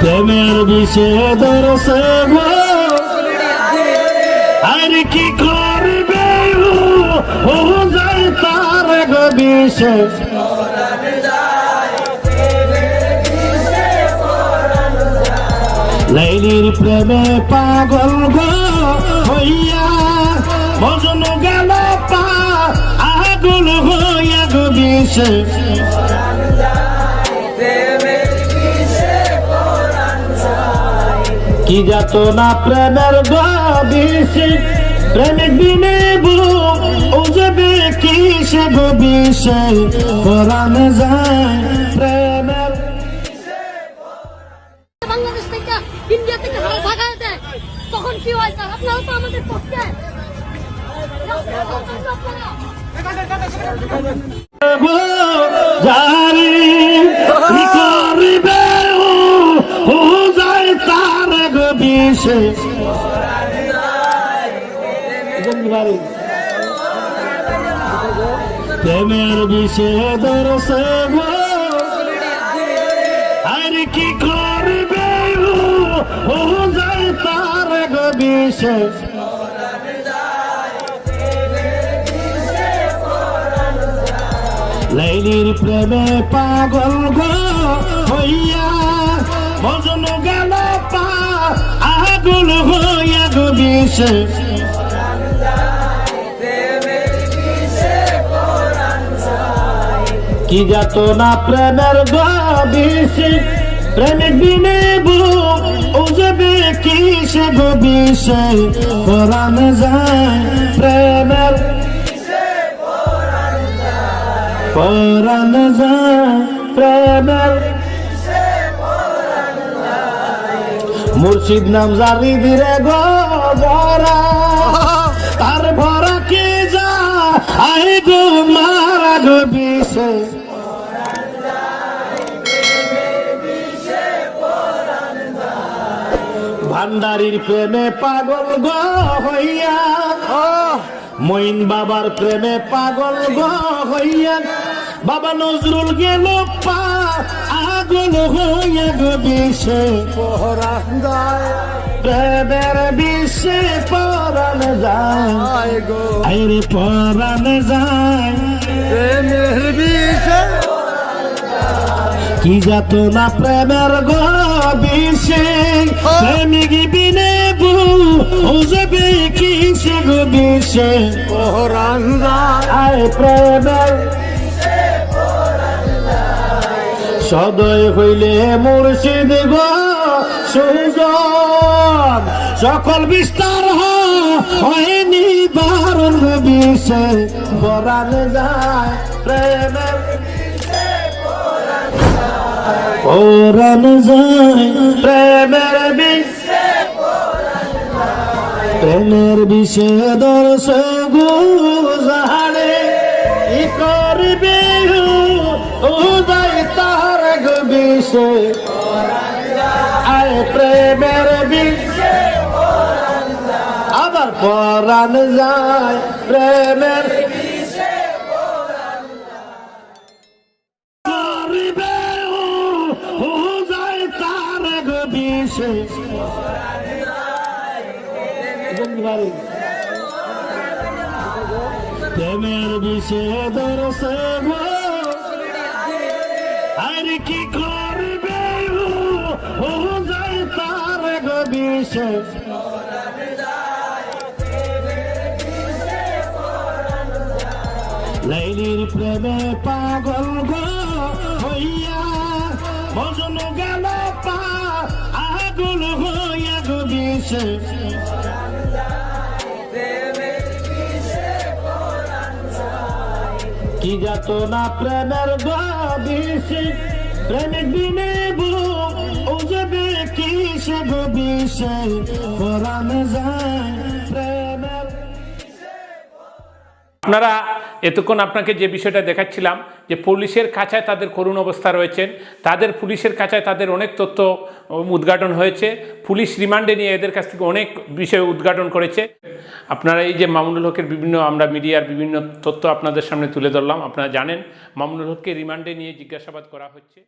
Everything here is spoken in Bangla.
প্রেমের বিষে দরসে আর কি করবে তার বিষে। লাইলির প্রেমে পাগল গো হইয়া মজন গেল কি যাত না প্রেমের গবিষে প্রেমিক দিনে যাবে কিসে গবিষে পরাণ যায় প্রেমের তখন কি হয় স্যার আপনারা তো আমাদের পক্ষে জারি করিবে ও যায় তার গবিষে প্রেমের বিষে দরসে গো আর কি করবে ও? যায় তার গবিষে লাইলির প্রেমে পাগল গো হইয়া ভজন গেল পা আগুল হইয়া গো বিষে। কি যাত না প্রেমের গবিষে প্রেমিক দিনে বউ ও যাবে কিসে গো যায় পরাণ যায় প্রেমের মুর্শিদ নাম জারি দিরে গো ভরা তার ভরা কে যা আই গো মারা গো বিষে। ভান্ডারির প্রেমে পাগল গো হইয়া। মইন বাবার প্রেমে পাগল গো হইয়া। বাবা নজরুল গেল পা আগল হইয়া গো বিষে। প্রেমের বিষে পরাণ যায়। আইরে পরাণ যায়। কি যাত না প্রেমের গো বিষে? প্রেমিক বিনে বউ ও যাবে কিসে গো বিষে? আয় প্রেমের সদয় হইলে মুর্শিদ সুজন। সকল বিস্তার হয় হয়নি বারণ বিষে। বরান যায়, প্রেমের পরাণ যায়। প্রেমের বিষে প্রেমের বিষে দর্শ গুজারে ই করবে ও যাই তার গো বিষে আয় প্রেমের বিষে আবার পরাণ যায় প্রেমের প্রেমের বিষে দরসে গো আর কি করবে ও? তার গো বিষে লাইলির প্রেমে পাগল গো হইয়া ভজন গেল পা আগুল হইয়া গো কি যাত না প্রেমের গবিষে প্রেমিক বউ ও যাবে কিসে গবিষে পরাণ যায় আপনারা এতক্ষণ আপনাকে যে বিষয়টা দেখাচ্ছিলাম, যে পুলিশের কাছায় তাদের করুণ অবস্থা রয়েছেন, তাদের পুলিশের কাছায় তাদের অনেক তথ্য উদ্ঘাটন হয়েছে, পুলিশ রিমান্ডে নিয়ে এদের কাছ থেকে অনেক বিষয় উদ্ঘাটন করেছে। আপনারা এই যে মামুনুল হকের বিভিন্ন আমরা মিডিয়ার বিভিন্ন তথ্য আপনাদের সামনে তুলে ধরলাম, আপনারা জানেন, মামুনুল হককে রিমান্ডে নিয়ে জিজ্ঞাসাবাদ করা হচ্ছে।